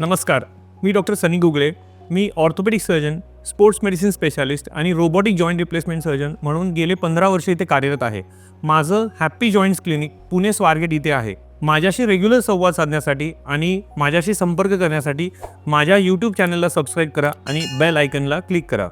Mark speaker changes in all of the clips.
Speaker 1: नमस्कार मी डॉक्टर सनी गुगले मी orthopaedic surgeon sports medicine specialist आणि रोबोटिक जॉईंट रिप्लेसमेंट सर्जन म्हणून गेले पंधरा वर्ष इथे कार्यरत आहे. माझं happy joints clinic Pune Swargate इथे आहे. माझ्याशी रेग्युलर संवाद साधण्यासाठी आणि माझ्याशी संपर्क करण्यासाठी माझ्या यूट्यूब चॅनलला सबस्क्राईब करा आणि बेल आयकनला क्लिक करा.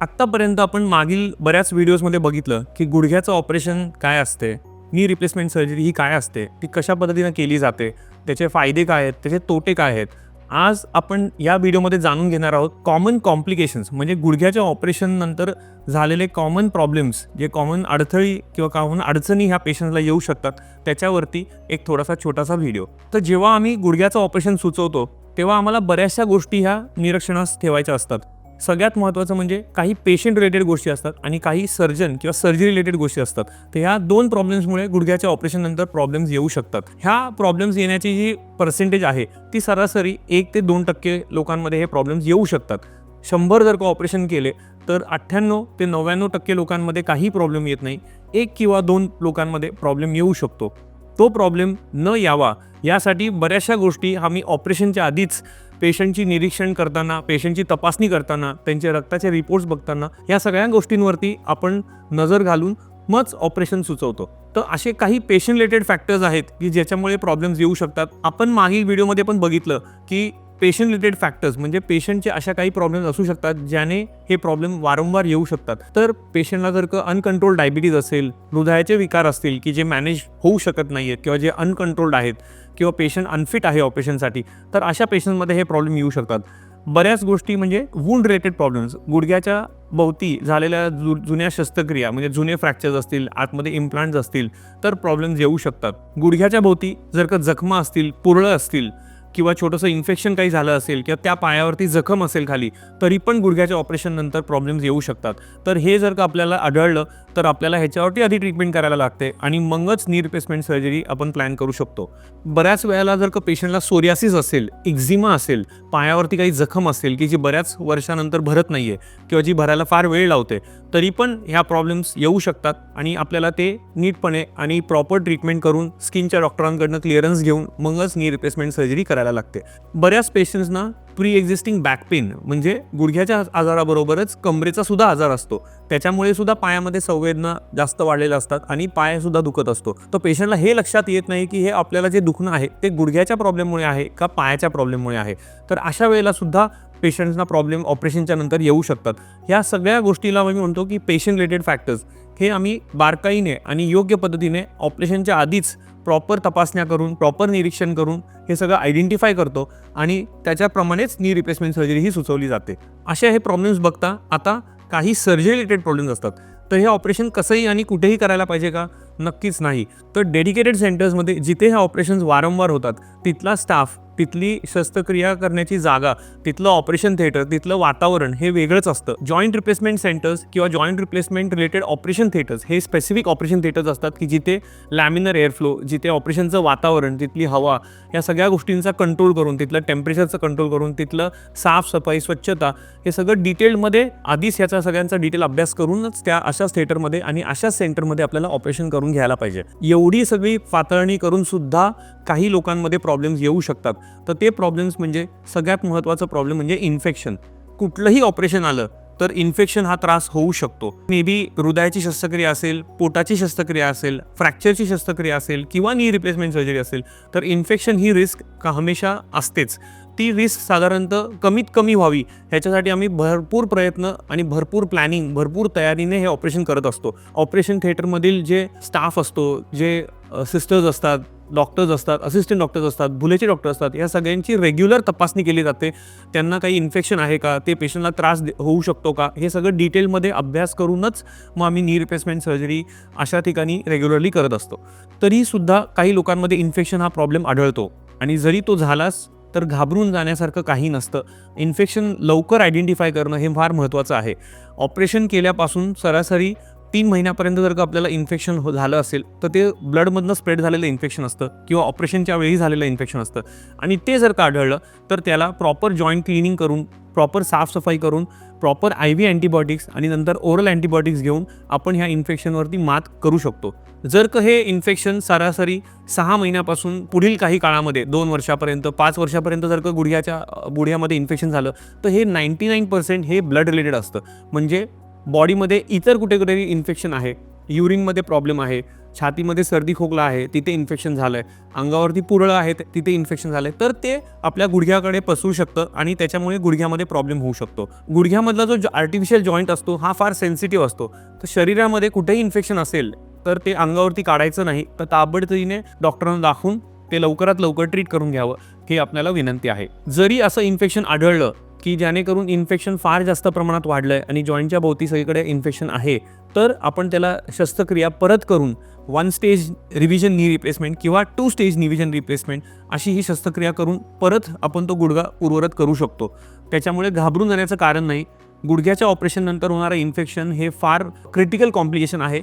Speaker 1: आत्तापर्यंत आपण मागील बऱ्याच व्हिडिओजमध्ये बघितलं की गुडघ्याचं ऑपरेशन काय असते नी रिप्लेसमेंट सर्जरी ही काय असते ती कशा पद्धतीनं केली जाते त्याचे फायदे काय आहेत त्याचे तोटे काय आहेत आज आपण या व्हिडिओमध्ये जाणून घेणार आहोत कॉमन कॉम्प्लिकेशन्स म्हणजे गुडघ्याच्या ऑपरेशननंतर झालेले कॉमन प्रॉब्लेम्स जे कॉमन अडथळी किंवा कॉमन अडचणी ह्या पेशंटला येऊ शकतात त्याच्यावरती एक थोडासा छोटासा व्हिडिओ. तर जेव्हा आम्ही गुडघ्याचं ऑपरेशन सुचवतो तेव्हा आम्हाला बऱ्याचशा गोष्टी ह्या निरीक्षणास ठेवायच्या असतात. सगळ्यात महत्त्वाचं म्हणजे काही पेशंट रिलेटेड गोष्टी असतात आणि काही सर्जन किंवा सर्जरी रिलेटेड गोष्टी असतात. तर ह्या दोन प्रॉब्लेम्समुळे गुडघ्याच्या ऑपरेशननंतर प्रॉब्लेम्स येऊ शकतात. ह्या प्रॉब्लेम्स येण्याची जी पर्सेंटेज आहे ती सरासरी एक ते दोन टक्के लोकांमध्ये हे प्रॉब्लेम्स येऊ शकतात. शंभर जर का ऑपरेशन केले तर अठ्ठ्याण्णव ते नव्याण्णव टक्के लोकांमध्ये काही प्रॉब्लेम येत नाही. एक किंवा दोन लोकांमध्ये प्रॉब्लेम येऊ शकतो. तो प्रॉब्लेम न यावा यासाठी बऱ्याचशा गोष्टी आम्ही ऑपरेशनच्या आधीच पेशंटची निरीक्षण करताना पेशंटची तपासणी करताना त्यांचे रक्ताचे रिपोर्ट्स बघताना या सगळ्या गोष्टींवरती आपण नजर घालून मच ऑपरेशन सुचवतो. तर असे काही पेशंट रिलेटेड फॅक्टर्स आहेत की ज्याच्यामुळे प्रॉब्लेम्स येऊ शकतात. आपण मागील व्हिडिओमध्ये पण बघितलं की पेशंट रिलेटेड फॅक्टर्स म्हणजे पेशंटचे अशा काही प्रॉब्लेम्स असू शकतात ज्याने हे प्रॉब्लेम वारंवार येऊ शकतात. तर पेशंटला जर का अनकंट्रोल डायबिटीज असेल हृदयाचे विकार असतील की जे मॅनेज होऊ शकत नाही आहेत किंवा जे अनकंट्रोल्ड आहेत किंवा पेशंट अनफिट आहे ऑपरेशनसाठी तर अशा पेशंटमध्ये हे प्रॉब्लेम येऊ शकतात. बऱ्याच गोष्टी म्हणजे वूंड रिलेटेड प्रॉब्लेम्स गुडघ्याच्या भोवती झालेल्या जु जुन्या शस्त्रक्रिया म्हणजे जुने फ्रॅक्चर्स असतील आतमध्ये इम्प्लांट्स असतील तर प्रॉब्लेम्स येऊ शकतात. गुडघ्याच्या भोवती जर का जखमा असतील पुरळं असतील किंवा छोटंसं इन्फेक्शन काही झालं असेल किंवा त्या पायावरती जखम असेल खाली तरी पण गुडघ्याच्या ऑपरेशननंतर प्रॉब्लेम्स येऊ शकतात. तर हे जर का आपल्याला आढळलं तर आपल्याला ह्याच्यावरती आधी ट्रीटमेंट करायला लागते आणि मगच नी रिप्लेसमेंट सर्जरी आपण प्लॅन करू शकतो. बऱ्याच वेळेला जर का पेशंटला सोरियासिस असेल एक्झिमा असेल पायावरती काही जखम असेल की जी बऱ्याच वर्षानंतर भरत नाही आहे किंवा जी भरायला फार वेळ लावते तरी पण ह्या प्रॉब्लेम्स येऊ शकतात आणि आपल्याला ते नीटपणे आणि प्रॉपर ट्रीटमेंट करून स्किनच्या डॉक्टरांकडनं क्लिअरन्स घेऊन मगच नी रिप्लेसमेंट सर्जरी करायला लागते. बऱ्याच पेशंट्सना प्री एक्झिस्टिंग बॅक पेन म्हणजे गुडघ्याच्या आजाराबरोबरच कमरेचा सुद्धा आजार असतो. त्याच्यामुळे सुद्धा पायामध्ये संवेदना जास्त वाढलेल्या असतात आणि पाय सुद्धा दुखत असतो. तर पेशंटला हे लक्षात येत नाही की हे आपल्याला जे दुखणं आहे ते गुडघ्याच्या प्रॉब्लेममुळे आहे का पायाच्या प्रॉब्लेममुळे आहे? तर अशा वेळेला सुद्धा पेशंट्सना प्रॉब्लेम ऑपरेशनच्या नंतर येऊ शकतात. ह्या सगळ्या गोष्टीला मी म्हणतो की पेशंट रिलेटेड फॅक्टर्स हे आम्ही बारकाईने आणि योग्य पद्धतीने ऑपरेशनच्या आधीच प्रॉपर तपासण्या करून प्रॉपर निरीक्षण करून हे सगळं आयडेंटिफाय करतो आणि त्याच्याप्रमाणेच नी रिप्लेसमेंट सर्जरी ही सुचवली जाते. अशा हे प्रॉब्लेम्स बघता आता काही सर्जरी रिलेटेड प्रॉब्लेम्स असतात. तर हे ऑपरेशन कसंही आणि कुठेही करायला पाहिजे का? नक्कीच नाही. तर डेडिकेटेड सेंटर्समध्ये जिथे हे ऑपरेशन्स वारंवार होतात तिथला स्टाफ तिथली शस्त्रक्रिया करण्याची जागा तिथलं ऑपरेशन थिएटर तिथलं वातावरण हे वेगळंच असतं. जॉईंट रिप्लेसमेंट सेंटर्स किंवा joint replacement related operation theatres हे स्पेसिफिक ऑपरेशन थिएटर्स असतात की जिथे लॅमिनर एअरफ्लो जिथे ऑपरेशनचं वातावरण तिथली हवा या सगळ्या गोष्टींचा कंट्रोल करून तिथलं टेम्परेचरचं कंट्रोल करून तिथलं साफसफाई स्वच्छता हे सगळं डिटेलमध्ये आधीच ह्याचा सगळ्यांचा डिटेल अभ्यास करूनच त्या अशाच थिएटरमध्ये आणि अशाच सेंटरमध्ये आपल्याला ऑपरेशन करून घ्यायला पाहिजे. एवढी सगळी पातळणी करून सुद्धा काही लोकांमध्ये प्रॉब्लेम्स येऊ शकतात. तर ते प्रॉब्लेम्स म्हणजे सगळ्यात महत्त्वाचं प्रॉब्लेम म्हणजे इन्फेक्शन कुठलंही ऑपरेशन आलं तर इन्फेक्शन हा त्रास होऊ शकतो. मे बी हृदयाची शस्त्रक्रिया असेल पोटाची शस्त्रक्रिया असेल फ्रॅक्चरची शस्त्रक्रिया असेल किंवा नी रिप्लेसमेंट सर्जरी असेल तर इन्फेक्शन ही रिस्क का हमेशा असतेच. ती रिस्क साधारणतः कमीत कमी व्हावी. ह्याच्यासाठी आम्ही भरपूर प्रयत्न आणि भरपूर प्लॅनिंग भरपूर तयारीने हे ऑपरेशन करत असतो. ऑपरेशन थिएटरमधील जे स्टाफ असतो जे सिस्टर्स असतात डॉक्टर्स असतात असिस्टंट डॉक्टर्स असतात भुलेचे डॉक्टर असतात या सगळ्यांची रेग्युलर तपासणी केली जाते. त्यांना काही इन्फेक्शन आहे का? ते पेशंटला त्रास दे- होऊ शकतो का? हे सगळं डिटेलमध्ये अभ्यास करूनच मग आम्ही नी रिप्लेसमेंट सर्जरी अशा ठिकाणी रेग्युलरली करत असतो. तरीसुद्धा काही लोकांमध्ये इन्फेक्शन हा प्रॉब्लेम आढळतो. आणि जरी तो झालाच तर घाबरून जाण्यासारखं काही नसतं. इन्फेक्शन लवकर आयडेंटिफाय करणं हे फार महत्त्वाचं आहे. ऑपरेशन केल्यापासून सरासरी तीन महिन्यापर्यंत जर का आपल्याला इन्फेक्शन हो झालं असेल तर ते ब्लडमधनं स्प्रेड झालेलं इन्फेक्शन असतं किंवा ऑपरेशनच्या वेळी झालेलं इन्फेक्शन असतं. आणि ते जर का आढळलं तर त्याला प्रॉपर जॉईंट क्लिनिंग करून प्रॉपर साफसफाई करून प्रॉपर आय व्ही अँटीबायोटिक्स आणि नंतर ओरल अँटीबायोटिक्स घेऊन आपण ह्या इन्फेक्शनवरती मात करू शकतो. जर का हे इन्फेक्शन सरासरी सहा महिन्यापासून पुढील काही काळामध्ये दोन वर्षापर्यंत पाच वर्षापर्यंत जर का गुडघ्याच्या गुडघ्यामध्ये इन्फेक्शन झालं तर हे नाईन्टी नाईन पर्सेंट हे ब्लड रिलेटेड असतं. म्हणजे बॉडीमध्ये इतर कुठे कुठेतरी इन्फेक्शन आहे. युरिनमध्ये प्रॉब्लेम आहे. छातीमध्ये सर्दी खोकला आहे तिथे इन्फेक्शन झालं आहे अंगावरती पुरळं आहेत तिथे इन्फेक्शन झालं आहे तर ते आपल्या गुडघ्याकडे पसरू शकतं आणि त्याच्यामुळे गुडघ्यामध्ये प्रॉब्लेम होऊ शकतो. गुडघ्यामधला जो आर्टिफिशियल जॉईंट असतो हा फार सेन्सिटिव्ह असतो. तर शरीरामध्ये कुठेही इन्फेक्शन असेल तर ते अंगावरती काढायचं नाही. तर ताबडतोबीने डॉक्टरांना दाखवून ते लवकरात लवकर ट्रीट करून घ्यावं हे आपल्याला विनंती आहे. जरी असं इन्फेक्शन आढळलं की जेणेकरून इन्फेक्शन फार जास्त प्रमाणात वाढलं आहे आणि जॉईंटच्या भोवती सगळीकडे इन्फेक्शन आहे तर आपण त्याला शस्त्रक्रिया परत करून one stage revision knee replacement किंवा टू स्टेज निव्हिजन रिप्लेसमेंट अशी ही शस्त्रक्रिया करून परत आपण तो गुडघा उर्वरत करू शकतो. त्याच्यामुळे घाबरून जाण्याचं कारण नाही. गुडघ्याच्या ऑपरेशननंतर होणारं इन्फेक्शन हे फार क्रिटिकल कॉम्प्लिकेशन आहे.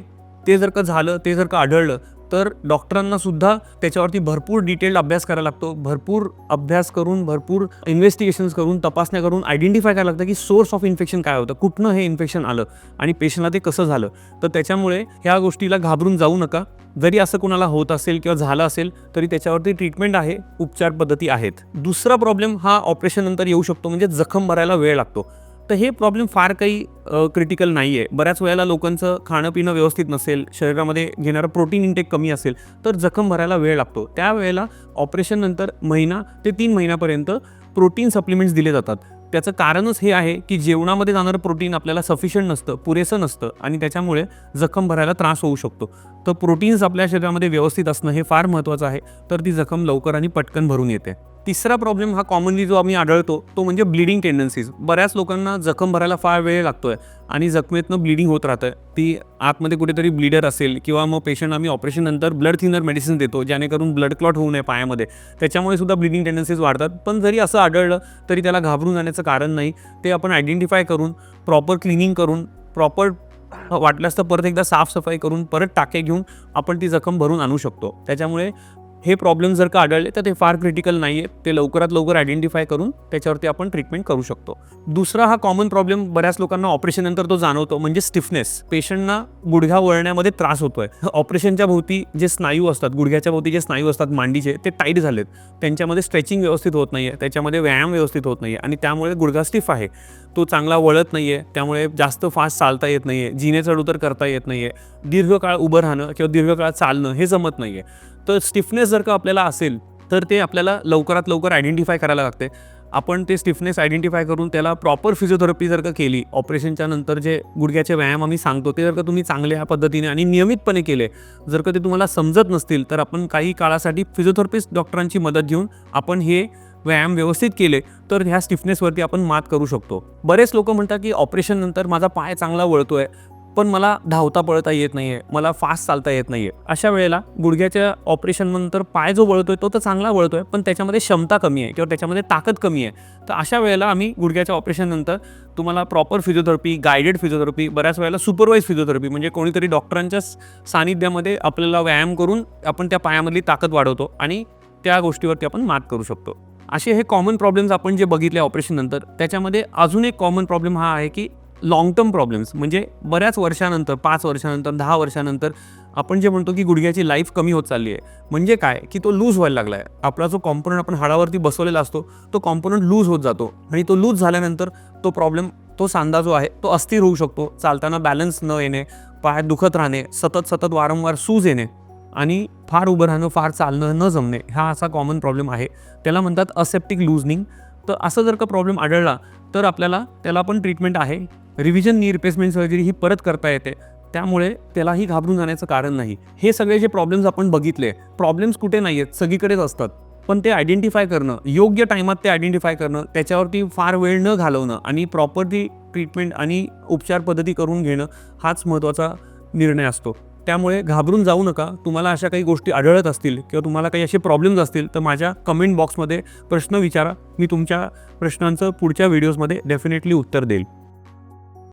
Speaker 1: ते जर का झालं ते जर का आढळलं तर डॉक्टरांना सुद्धा त्याच्यावरती भरपूर डिटेल्ड अभ्यास करायला लागतो. भरपूर अभ्यास करून भरपूर इन्व्हेस्टिगेशन्स करून तपासण्या करून आयडेंटिफाय करायला लागतं की सोर्स ऑफ इन्फेक्शन काय होतं कुठनं हे इन्फेक्शन आलं आणि पेशंटला ते कसं झालं. तर त्याच्यामुळे ह्या गोष्टीला घाबरून जाऊ नका. जरी असं कोणाला होत असेल किंवा झालं असेल तरी त्याच्यावरती ट्रीटमेंट आहे उपचार पद्धती आहेत. दुसरा प्रॉब्लेम हा ऑपरेशननंतर येऊ शकतो म्हणजे जखम भरायला वेळ लागतो. तर हे प्रॉब्लेम फार काही क्रिटिकल नाही आहे बऱ्याच वेळेला लोकांचं खाणं पिणं व्यवस्थित नसेल शरीरामध्ये घेणारं प्रोटीन इंटेक कमी असेल तर जखम भरायला वेळ लागतो. त्यावेळेला ऑपरेशननंतर महिना ते तीन महिन्यापर्यंत प्रोटीन सप्लिमेंट्स दिले जातात. त्याचं कारणच हे आहे की जेवणामध्ये जाणारं प्रोटीन आपल्याला सफिशियंट नसतं पुरेसं नसतं आणि त्याच्यामुळे जखम भरायला त्रास होऊ शकतो. तर प्रोटीन्स आपल्या शरीरामध्ये व्यवस्थित असणं हे फार महत्त्वाचं आहे तर ती जखम लवकर आणि पटकन भरून येते. तिसरा प्रॉब्लेम हा कॉमनली जो आम्ही आढळतो तो म्हणजे ब्लिडिंग टेंडन्सीज बऱ्याच लोकांना जखम भरायला फार वेळ लागतोय आणि जखमेतनं ब्लिडिंग होत राहतं ती आतमध्ये कुठेतरी ब्लिडर असेल किंवा मग पेशंट आम्ही ऑपरेशननंतर ब्लड थिनर मेडिसिन देतो जेणेकरून ब्लड क्लॉट होऊ नये पायामध्ये. त्याच्यामुळे सुद्धा ब्लिडिंग टेंडन्सीज वाढतात. पण जरी असं आढळलं तरी त्याला घाबरून जाण्याचं कारण नाही. ते आपण आयडेंटिफाय करून प्रॉपर क्लिनिंग करून प्रॉपर वाटल्यास तर परत एकदा साफसफाई करून परत टाके घेऊन आपण ती जखम भरून आणू शकतो. त्याच्यामुळे हे प्रॉब्लेम जर का आढळले तर ते फार क्रिटिकल नाही आहे ते लवकरात लवकर आयडेंटिफाय करून त्याच्यावरती आपण ट्रीटमेंट करू शकतो. दुसरा हा कॉमन प्रॉब्लेम बऱ्याच लोकांना ऑपरेशननंतर तो जाणवतो म्हणजे स्टिफनेस पेशंटना गुडघा वळण्यामध्ये त्रास होतोय. ऑपरेशनच्या भोवती जे स्नायू असतात गुडघ्याच्या भोवती जे स्नायू असतात मांडीचे ते टाईट झालेत. त्यांच्यामध्ये स्ट्रेचिंग व्यवस्थित होत नाही आहे त्याच्यामध्ये व्यायाम व्यवस्थित होत नाही आहे आणि त्यामुळे गुडघा स्टिफ आहे. तो चांगला वळत नाही आहे त्यामुळे जास्त फास्ट चालता येत नाही आहे जिने चढउतर करता येत नाही आहे दीर्घकाळ उभं राहणं किंवा दीर्घकाळ चालणं हे जमत नाही आहे तर स्टिफनेस जर का आपल्याला असेल तर ते आपल्याला लवकरात लवकर आयडेंटिफाय करायला लागते. आपण ते स्टिफनेस आयडेंटिफाय करून त्याला प्रॉपर फिजिओथेरपी जर का केली ऑपरेशनच्या नंतर जे गुडघ्याचे व्यायाम आम्ही सांगतो ते जर का तुम्ही चांगल्या पद्धतीने आणि नियमितपणे केले जर का ते तुम्हाला समजत नसतील तर आपण काही काळासाठी फिजिओथेरपिस्ट डॉक्टरांची मदत घेऊन आपण हे व्यायाम व्यवस्थित केले तर ह्या स्टिफनेसवरती आपण मात करू शकतो. बरेच लोक म्हणतात की ऑपरेशननंतर माझा पाय चांगला वळतो आहे पण मला धावता पळता येत नाहीये. मला फास्ट चालता येत नाहीये. अशा वेळेला गुडघ्याच्या ऑपरेशन नंतर पाय जो वळतोय तो तर चांगला वळतोय पण त्याच्यामध्ये क्षमता कमी आहे किंवा त्याच्यामध्ये ताकद कमी आहे. तर अशा वेळेला आम्ही गुडघ्याच्या ऑपरेशन नंतर तुम्हाला प्रॉपर फिजिओथेरपी गायडेड फिजिओथेरपी बऱ्याच वेळेला सुपरवाईज फिजिओथेरपी म्हणजे कोणीतरी डॉक्टरांच्या सानिध्यामध्ये आपल्याला व्यायाम करून आपण त्या पायामधली ताकद वाढवतो आणि त्या गोष्टीवरती आपण मात करू शकतो. असे हे कॉमन प्रॉब्लेम्स आपण जे बघितले ऑपरेशन नंतर त्याच्यामध्ये अजून एक कॉमन प्रॉब्लेम हा आहे की लॉंग टर्म प्रॉब्लेम्स म्हणजे बऱ्याच वर्षानंतर पाच वर्षानंतर दहा वर्षानंतर आपण जे म्हणतो की गुडघ्याची लाईफ कमी होत चालली आहे. म्हणजे काय? की तो लूज व्हायला लागला आहे आपला जो कॉम्पोनंट आपण हाडावरती बसवलेला असतो तो कॉम्पोनंट लूज होत जातो. आणि तो लूज झाल्यानंतर तो प्रॉब्लेम तो सांधा जो आहे तो अस्थिर होऊ शकतो. चालताना बॅलन्स न येणे पाय दुखत राहणे सतत सतत वारंवार सूज येणे आणि फार उभं राहणं फार चालणं न जमणे हा असा कॉमन प्रॉब्लेम आहे. त्याला म्हणतात असेप्टिक लूजनिंग तर असं जर का प्रॉब्लेम आढळला तर आपल्याला त्याला पण ट्रीटमेंट आहे. रिव्हिजन नी रिप्लेसमेंट सर्जरी ही परत करता येते. त्यामुळे त्यालाही घाबरून जाण्याचं कारण नाही. हे सगळे जे प्रॉब्लेम्स आपण बघितले प्रॉब्लेम्स कुठे नाही आहेत सगळीकडेच असतात. पण ते आयडेंटिफाय करणं योग्य टायमात ते आयडेंटिफाय करणं त्याच्यावरती फार वेळ न घालवणं आणि प्रॉपरली ट्रीटमेंट आणि उपचार पद्धती करून घेणं हाच महत्त्वाचा निर्णय असतो. त्यामुळे घाबरून जाऊ नका. तुम्हाला अशा काही गोष्टी आढळत असतील किंवा तुम्हाला काही असे प्रॉब्लेम्स असतील तर माझ्या कमेंट बॉक्समध्ये प्रश्न विचारा. मी तुमच्या प्रश्नांचं पुढच्या व्हिडिओजमध्ये डेफिनेटली उत्तर देईल.